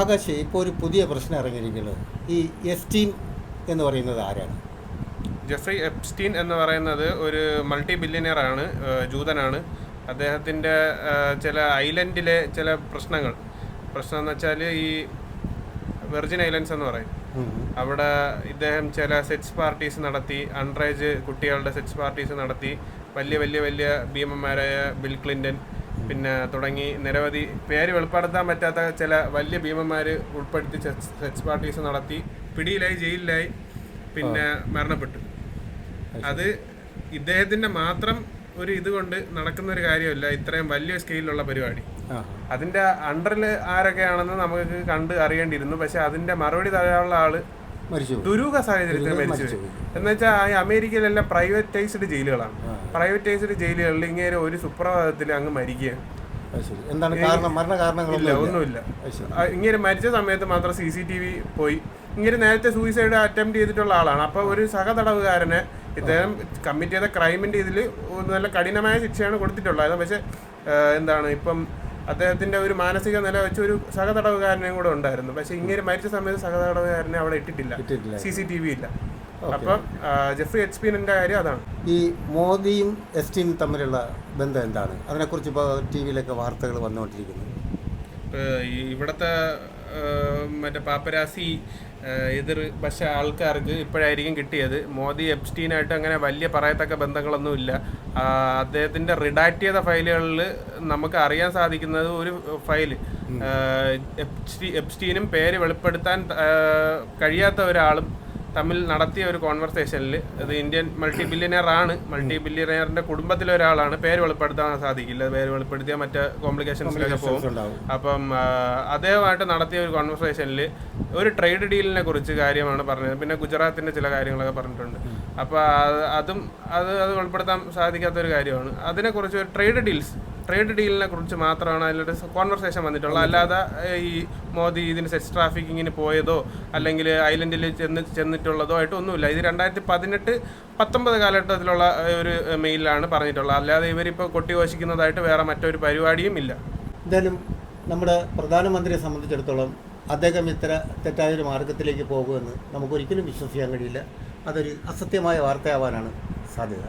ആകാശ് ഇപ്പോൾ ഒരു പുതിയ പ്രശ്നം ഇറങ്ങിയിരിക്കുന്നത് ഈ എസ്റ്റീൻ എന്ന് പറയുന്നത് ആരാണ്? ജെഫ്രി എപ്സ്റ്റീൻ എന്ന് പറയുന്നത് ഒരു മൾട്ടി ബില്യനിയർ ആണ് ജൂതനാണ്. അദ്ദേഹത്തിന്റെ ചില ഐലൻഡിലെ ചില പ്രശ്നങ്ങൾ. പ്രശ്നം എന്ന് വെച്ചാൽ ഈ വെർജിൻ ഐലൻഡ്സ് എന്ന് പറയും. അവിടെ ഇദ്ദേഹം ചില സെറ്റ്സ് പാർട്ടീസ് നടത്തി അൺറേജ് കുട്ടികളുടെ സെറ്റ്സ് പാർട്ടീസ് നടത്തി വലിയ വലിയ വലിയ ഭീമന്മാരായ ബിൽ ക്ലിന്റൺ പിന്നെ തുടങ്ങി നിരവധി പേര് വെളിപ്പെടുത്താൻ പറ്റാത്ത ചില വലിയ ഭീമന്മാർ ഉൾപ്പെടുത്തി സെച്ച് പാർട്ടീസ് നടത്തി പിടിയിലായി ജയിലിലായി പിന്നെ മരണപ്പെട്ടു. അത് ഇദ്ദേഹത്തിന്റെ മാത്രം ഒരു ഇത് കൊണ്ട് നടക്കുന്ന ഒരു കാര്യമല്ല ഇത്രയും വലിയ സ്കെയിലുള്ള പരിപാടി. അതിന്റെ അണ്ടറിൽ ആരൊക്കെയാണെന്ന് നമുക്ക് കണ്ട് അറിയേണ്ടിയിരുന്നു പക്ഷെ അതിന്റെ മറുപടി തരാനുള്ള ആൾ. ദുരൂഹ സാഹചര്യത്തിൽ മരിച്ചു മരിച്ചു പോയി. എന്ന് വെച്ചാൽ ഈ അമേരിക്കയിലെല്ലാം പ്രൈവറ്റൈസ്ഡ് ജയിലുകളാണ്. പ്രൈവറ്റൈസ്ഡ് ജയിലുകളിൽ ഇങ്ങനെ ഒരു സുപ്രഭാതത്തിൽ അങ്ങ് മരിക്കുക അത് എന്താണ് കാരണം? മരണ ഒന്നുമില്ല. ഇങ്ങനെ മരിച്ച സമയത്ത് മാത്രം സി സി ടി വി പോയി. ഇങ്ങനെ നേരത്തെ സൂയിസൈഡ് അറ്റംപ്റ്റ് ചെയ്തിട്ടുള്ള ആളാണ്. അപ്പോൾ ഒരു സഹതടവുകാരനെ ഇദ്ദേഹം കമ്മിറ്റ് ചെയ്ത ക്രൈമിന്റെ ഇതിൽ നല്ല കഠിനമായ ശിക്ഷയാണ് കൊടുത്തിട്ടുള്ളത്. പക്ഷെ എന്താണ് ഇപ്പം അദ്ദേഹത്തിന്റെ ഒരു മാനസിക നില വെച്ച് ഒരു സഹതടവുകാരനെയും കൂടെ ഉണ്ടായിരുന്നു. പക്ഷെ ഇങ്ങനെ മരിച്ച സമയത്ത് സഹതടവുകാരനെ അവിടെ ഇട്ടിട്ടില്ല. സി സി ടി വി ഇല്ല. അപ്പം ജെഫ്രി എച്ച് പിന്റെ കാര്യം അതാണ്. ഈ മോദിയും എസ് ടിയും തമ്മിലുള്ള ബന്ധം എന്താണ്? അതിനെക്കുറിച്ച് ഇപ്പോൾ ടി വിയിലൊക്കെ വാർത്തകൾ വന്നുകൊണ്ടിരിക്കുന്നു. ഇവിടത്തെ മറ്റേ പാപ്പരാസി എതിർ പക്ഷേ ആൾക്കാർക്ക് ഇപ്പോഴായിരിക്കും കിട്ടിയത്. മോദി എപ്സ്റ്റീനായിട്ട് അങ്ങനെ വലിയ പറയത്തക്ക ബന്ധങ്ങളൊന്നുമില്ല ഇല്ല. അദ്ദേഹത്തിന്റെ റിഡാക്ട് ചെയ്ത ഫയലുകളിൽ നമുക്ക് അറിയാൻ സാധിക്കുന്നത് ഒരു ഫയൽ എപ്സ്റ്റീനും പേര് വെളിപ്പെടുത്താൻ കഴിയാത്ത ഒരാളും തമ്മിൽ നടത്തിയ ഒരു കോൺവെർസേഷനിൽ അത് ഇന്ത്യൻ മൾട്ടി ബില്യനെയർ ആണ്. മൾട്ടി ബില്യനെയറിന്റെ കുടുംബത്തിലെ ഒരാളാണ്. പേര് വെളിപ്പെടുത്താൻ സാധിക്കില്ല. പേര് വെളിപ്പെടുത്തിയാൽ മറ്റ് കോംപ്ലിക്കേഷൻസിലൊക്കെ പോകും. അപ്പം അദ്ദേഹമായിട്ട് നടത്തിയ ഒരു കോൺവെർസേഷനിൽ ഒരു ട്രേഡ് ഡീലിനെ കുറിച്ച് കാര്യമാണ് പറഞ്ഞത്. പിന്നെ ഗുജറാത്തിന്റെ ചില കാര്യങ്ങളൊക്കെ പറഞ്ഞിട്ടുണ്ട്. അപ്പോൾ അതും അത് അത് വെളിപ്പെടുത്താൻ സാധിക്കാത്ത ഒരു കാര്യമാണ്. അതിനെക്കുറിച്ച് ഒരു ട്രേഡ് ഡീൽസ് ട്രേഡ് ഡീലിനെ കുറിച്ച് മാത്രമാണ് അതിലൊരു കോൺവെർസേഷൻ വന്നിട്ടുള്ളത്. അല്ലാതെ ഈ മോദി ഇതിന് സെക്സ് ട്രാഫിക്കിങ്ങിന് പോയതോ അല്ലെങ്കിൽ ഐലൻഡിൽ ചെന്ന് ചെന്നിട്ടുള്ളതോ ആയിട്ട് ഒന്നുമില്ല ഇത് രണ്ടായിരത്തി പതിനെട്ട് പത്തൊമ്പത് കാലഘട്ടത്തിലുള്ള ഒരു മെയിലാണ് പറഞ്ഞിട്ടുള്ളത്. അല്ലാതെ ഇവരിപ്പോൾ കൊട്ടിഘോഷിക്കുന്നതായിട്ട് വേറെ മറ്റൊരു പരിപാടിയും ഇല്ല. എന്തായാലും നമ്മുടെ പ്രധാനമന്ത്രിയെ സംബന്ധിച്ചിടത്തോളം അദ്ദേഹം ഇത്ര തെറ്റായൊരു മാർഗത്തിലേക്ക് പോകുമെന്ന് നമുക്കൊരിക്കലും വിശ്വസിക്കാൻ കഴിയില്ല. അതൊരു അസത്യമായ വാർത്തയാവാനാണ് സാധ്യത.